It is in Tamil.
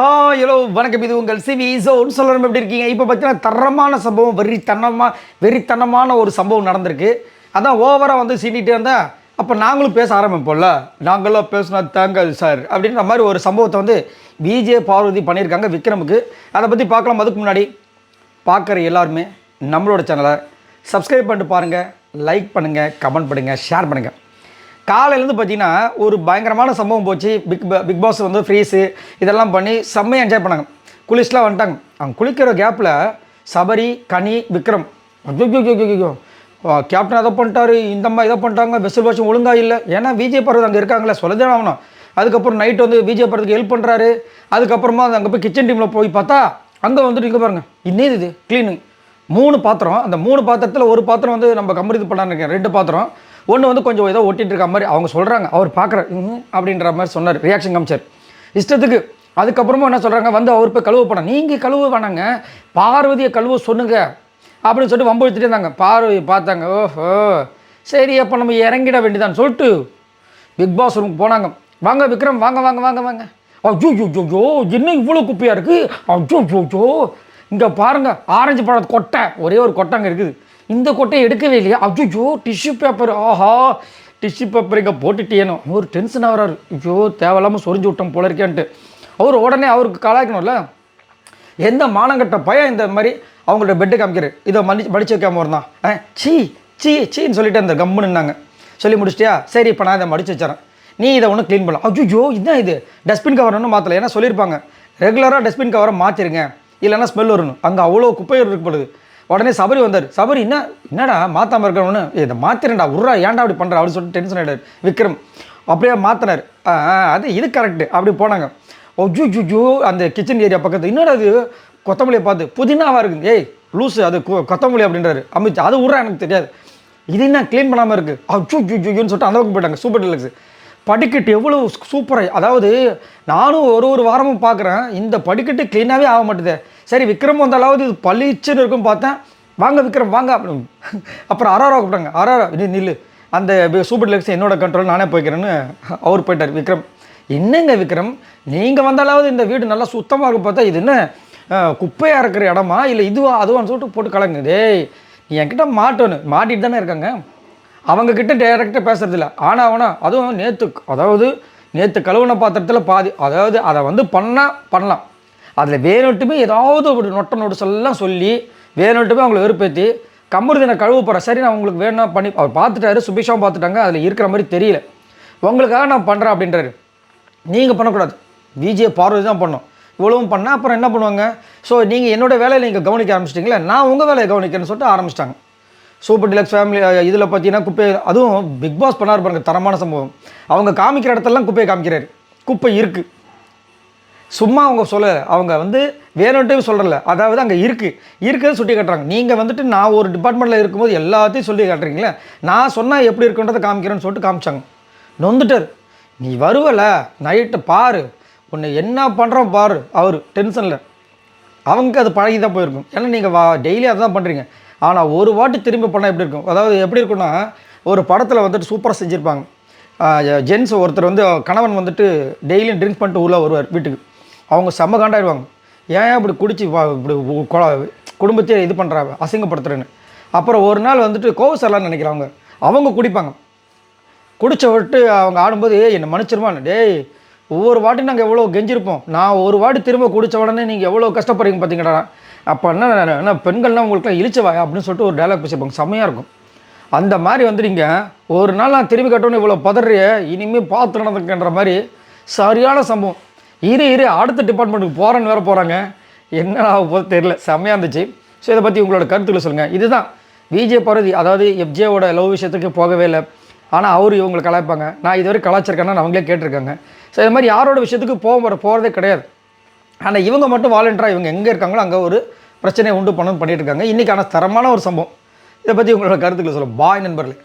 ஹா ஹலோ வணக்கம். இது உங்கள் சிவி ஜோன் சொல்லணும் எப்படி இருக்கீங்க? இப்போ பார்த்தீங்கன்னா தரமான சம்பவம் வெறித்தனமாக வெறித்தனமான ஒரு சம்பவம் நடந்திருக்கு. அதான் ஓவராக வந்து சீண்டிகிட்டே இருந்தால் அப்போ நாங்களும் பேச ஆரம்பிப்போம்ல. நாங்களும் பேசினா தாங்க சார் அப்படின்ற மாதிரி ஒரு சம்பவத்தை வந்து விஜே பார்வதி பண்ணியிருக்காங்க விக்ரமுக்கு. அதை பற்றி பார்க்கலாம். அதுக்கு முன்னாடி பார்க்குற எல்லாருமே நம்மளோட சேனலை சப்ஸ்கிரைப் பண்ணிட்டு பாருங்கள் லைக் பண்ணுங்கள் கமெண்ட் பண்ணுங்கள் ஷேர் பண்ணுங்கள் காலையிலேருந்து பார்த்தீங்கன்னா ஒரு பயங்கரமான சம்பவம் போச்சு. பிக் பிக் பாஸ் வந்து ஃப்ரீஸு இதெல்லாம் பண்ணி செம்மையாக என்ஜாய் பண்ணாங்க. குளிச்சுலாம் வந்துட்டாங்க. அவங்க குளிக்கிற கேப்பில் சபரி கனி விக்ரம். ஐயோ கேப்டன் அதை பண்ணிட்டாரு இந்த மாதிரி இதை பண்ணிட்டாங்க வெசல் வாஷம் ஒழுங்காக இல்லை. ஏன்னா விஜய் பர்வத் அங்கே இருக்காங்களே சொல்லதான் ஆகணும். அதுக்கப்புறம் நைட் வந்து விஜய் பர்வத்துக்கு ஹெல்ப் பண்ணுறாரு அதுக்கப்புறமா அங்கே போய் கிச்சன் டீமில் போய் பார்த்தா அங்கே வந்துட்டு இங்கே பாருங்கள் இன்னேது இது? க்ளீனு மூணு பாத்திரம். அந்த மூணு பாத்திரத்தில் ஒரு பாத்திரம் வந்து நம்ம கம்பெனி பண்ணான்னு இருக்கேன் ரெண்டு பாத்திரம். ஒன்று வந்து கொஞ்சம் ஏதோ ஒட்டிகிட்டு இருக்க மாதிரி அவங்க சொல்கிறாங்க அவர் பார்க்குற அப்படின்ற மாதிரி சொன்னார் ரியாக்ஷன் காமிச்சார். இஷ்டத்துக்கு. அதுக்கப்புறமா என்ன சொல்கிறாங்க வந்து அவர் போய் கழுவ போனால் நீங்கள் கழுவ வேணாங்க பார்வதியை கழுவு சொல்லுங்கள் அப்படின்னு சொல்லிட்டு வம்பு இருந்தாங்க. பார்வதி பார்த்தாங்க ஓஹோ சரி அப்போ நம்ம இறங்கிட வேண்டியதான்னு சொல்லிட்டு பிக் பாஸ் ரூமுக்கு போனாங்க. வாங்க விக்ரம் வாங்க வாங்க வாங்க வாங்க. ஐயோ ஜோ ஜோ என்ன இவ்வளோ குப்பையாக இருக்குது ஐயோ ஜோ ஜோ இங்கே பாருங்கள் ஆரஞ்சு பழத்து கொட்டை ஒரே ஒரு கொட்டை அங்கே இருக்குது. இந்த கொட்டையை எடுக்கவே இல்லையா? ஐயோ டிஷ்யூ பேப்பர் ஆஹா. டிஷ்யூ பேப்பர் இங்கே போட்டுட்டேனோ ஒரு டென்ஷன் ஆகிறாரு. ஐயோ தேவையில்லாமல் சொரிஞ்சு விட்டோம் போல இருக்கேன்ட்டு. அவர் உடனே அவருக்கு கலாய்க்கணும்ல? எந்த மானங்கட்ட பையன் இந்த மாதிரி அவங்கள்ட்ட பெட்டு காமிக்கிறார்? இதை மடி மடிச்சு வைக்காம இருந்தான் ஆ சீ சீ சீன்னு சொல்லிட்டு அந்த கம்முன்னு சொல்லி முடிச்சிட்டியா? சரி இப்போ நான் இதை மடிச்சு வச்சுறேன் நீ இதை ஒன்றும் க்ளீன் பண்ணலாம். ஐயோ இதுதான் இது? டஸ்ட்பின் கவர் ஒன்றும் மாற்றல ஏன்னா சொல்லியிருப்பாங்க. ரெகுலராக டஸ்ட்பின் கவரை மாற்றிருங்க இல்லைன்னா ஸ்மெல் வரணும் அங்கே அவ்வளோ குப்பைகள் இருக்கப்படுது உடனே சபரி வந்தார். சபரி என்ன என்னடா மாற்றாம இருக்கணும்னு? இதை மாத்திரண்டா உர்றா ஏன்டா அப்படி பண்ணுற அப்படின்னு சொல்லிட்டு டென்ஷன் ஆகிடார் விக்ரம் அப்படியே மாற்றினார் அது இது கரெக்டு அப்படி போனாங்க. ஒஜ்ஜு அந்த கிச்சன் ஏரியா பக்கத்து இன்னொரு அது கொத்தமல்லியை பார்த்து புதினாவாக இருக்குது. ஏய் லூஸு அது கொ- கொத்தமல்லி அப்படின்றாரு. அமித் அது உர்றா எனக்கு தெரியாது. இது என்ன க்ளீன் பண்ணாமல் இருக்குது அச்சு ஜூன்னு சொல்லிட்டு அந்த போயிட்டாங்க சூப்பர் டெலக்ஸ் படிக்கட்டு எவ்வளோ சூப்பராக அதாவது நானும் ஒரு ஒரு வாரமும் பார்க்குறேன் இந்த படிக்கட்டு க்ளீனாகவே ஆக மாட்டேது. சரி விக்ரம் வந்தாலாவது இது பளிச்சுன்னு இருக்கும் பார்த்தேன். வாங்க விக்ரம் வாங்க அப்படின்னு. அப்புறம் அராரா கூப்பிட்டாங்க. அராரா நீ நில்லு. அந்த சூப்பர் டெலக்ஸ் என்னோட கண்ட்ரோல் நானே போய்க்கிறேன்னு அவர் போயிட்டார். விக்ரம் என்னங்க விக்ரம்? நீங்கள் வந்தாலாவது இந்த வீடு நல்லா சுத்தமாக இருக்கும். பார்த்தா இது என்ன குப்பையாக இருக்கிற இடமா? இல்லை இதுவா அதுவான்னு சொல்லிட்டு போட்டு கலங்க டேய் நீ என்கிட்ட மாட்டணும் மாட்டிட்டு தானே இருக்காங்க. அவங்கக்கிட்ட டைரெக்டாக பேசுகிறதில்ல இல்லை ஆனால் அவனா அதுவும் நேற்று அதாவது நேற்று கழுவுன பாத்திரத்தில் பாதி அதாவது அதை வந்து பண்ணால் பண்ணலாம். அதில் வேணுட்டுமே ஏதாவது ஒரு நொட்ட நொடுசெல்லாம் சொல்லி வேணுன்ட்டுமே அவங்களை வெறுப்பேற்றி கம்முறுதினை கழுவு போகிறேன் சரி நான் உங்களுக்கு வேணும்னா பண்ணி அவர் பார்த்துட்டாரு சுபிஷாவும் பார்த்துட்டாங்க அதில் இருக்கிற மாதிரி தெரியல. உங்களுக்காக நான் பண்ணுறேன் அப்படின்றாரு. நீங்கள் பண்ணக்கூடாது. விஜய் பார்வதி தான் பண்ணோம். இவ்வளவும் பண்ணால் அப்புறம் என்ன பண்ணுவாங்க? ஸோ நீங்கள் என்னோட வேலையை நீங்கள் கவனிக்க ஆரம்பிச்சிட்டிங்களே நான் உங்கள் வேலையை கவனிக்கிறேன்னு சொல்லிட்டு ஆரம்பிச்சிட்டாங்க. சூப்பர் டிலக்ஸ் ஃபேமிலி இதில் பார்த்தீங்கன்னா குப்பை அதுவும் பிக் பாஸ் பண்ணார் பாருங்க தரமான சம்பவம். அவங்க காமிக்கிற இடத்தெல்லாம் குப்பையை காமிக்கிறாரு. குப்பை இருக்குது சும்மா அவங்க சொல்ல அவங்க வந்து வேணும்ட்டு சொல்கிறல அதாவது அங்கே இருக்குது இருக்கிறத சுட்டி காட்டுறாங்க. நீங்கள் வந்துட்டு நான் ஒரு டிபார்ட்மெண்ட்டில் இருக்கும்போது எல்லாத்தையும் சொல்லி காட்டுறீங்களே? நான் சொன்னால் எப்படி இருக்குன்றதை காமிக்கிறேன்னு சொல்லிட்டு காமிச்சாங்க. நொந்துட்டார். நீ வருவல? நைட்டு பாரு. உன்னை என்ன பண்ணுறோம் பாரு. அவர் டென்ஷனில் அவங்க அது பழகி தான் போயிருக்கும். ஏன்னா நீங்கள் வா டெய்லி அதை தான் பண்ணுறீங்க ஆனால் ஒரு வாட்டி திரும்பி பண்ணால் எப்படி இருக்கும்? அதாவது எப்படி இருக்கும்னா ஒரு படத்தில் வந்துட்டு சூப்பராக செஞ்சுருப்பாங்க. ஜென்ஸ் ஒருத்தர் வந்து கணவன் வந்துட்டு டெய்லியும் ட்ரிங்க் பண்ணிட்டு உள்ளே வருவார் வீட்டுக்கு. அவங்க செம்ம காண்டாயிடுவாங்க ஏன் இப்படி குடிச்சு வா- இப்படி உ- குடும்பத்தையே இது பண்ணுறா அசிங்கப்படுத்துறேன்னு. அப்புறம் ஒரு நாள் வந்துட்டு கோவசரலான்னு நினைக்கிறவங்க அவங்க குடிப்பாங்க. குடிச்ச விட்டு அவங்க ஆடும்போது ஏய் என்னை மன்னிச்சிருமான்னு டேய் ஒவ்வொரு வாட்டி நாங்கள் எவ்வளோ கெஞ்சிருப்போம். நான் ஒரு வாட்டி திரும்ப குடித்த உடனே நீங்கள் எவ்வளோ கஷ்டப்படுறீங்க பார்த்தீங்கடா அப்போ என்ன என்ன பெண்கள்லாம் உங்களுக்குலாம் இழிச்சவாயா? அப்படின்னு சொல்லிட்டு ஒரு டைலாக் பேசியிருப்பாங்க செம்மையாக இருக்கும். அந்த மாதிரி வந்துட்டீங்க ஒரு நாள் நான் திரும்பி கட்டணும் இவ்வளோ பதறிய இனிமேல் பார்த்து நடந்துக்கன்ற மாதிரி சரியான சம்பவம். இரு இரு அடுத்த டிபார்ட்மெண்ட்டுக்கு போகிறேன்னு வேறு போகிறாங்க என்ன ஆக போகுது தெரியல செம்மையாக இருந்துச்சு. ஸோ இதை பற்றி உங்களோட கருத்துக்களை சொல்லுங்கள் இதுதான் விஜே பருதி அதாவது எஃப்ஜேவோட லவ் விஷயத்துக்கு போகவே இல்லை. ஆனால் அவர் இவங்களை கலாய்ப்பாங்க. நான் இதுவரை கலாச்சிருக்கேன்னு அவங்களே கேட்டிருக்காங்க. ஸோ இது மாதிரி யாரோட விஷயத்துக்கு போக வர போகிறதே கிடையாது. ஆனால் இவங்க மட்டும் வாலண்டராக இவங்க எங்கே இருக்காங்களோ அங்கே ஒரு பிரச்சனையை உண்டு பண்ணணும்னு பண்ணிட்டு இருக்காங்க. இன்றைக்கான தரமான ஒரு சம்பவம். இதை பற்றி உங்களோட கருத்துக்களை சொல்லுங்கள் பாய் நண்பர்களே.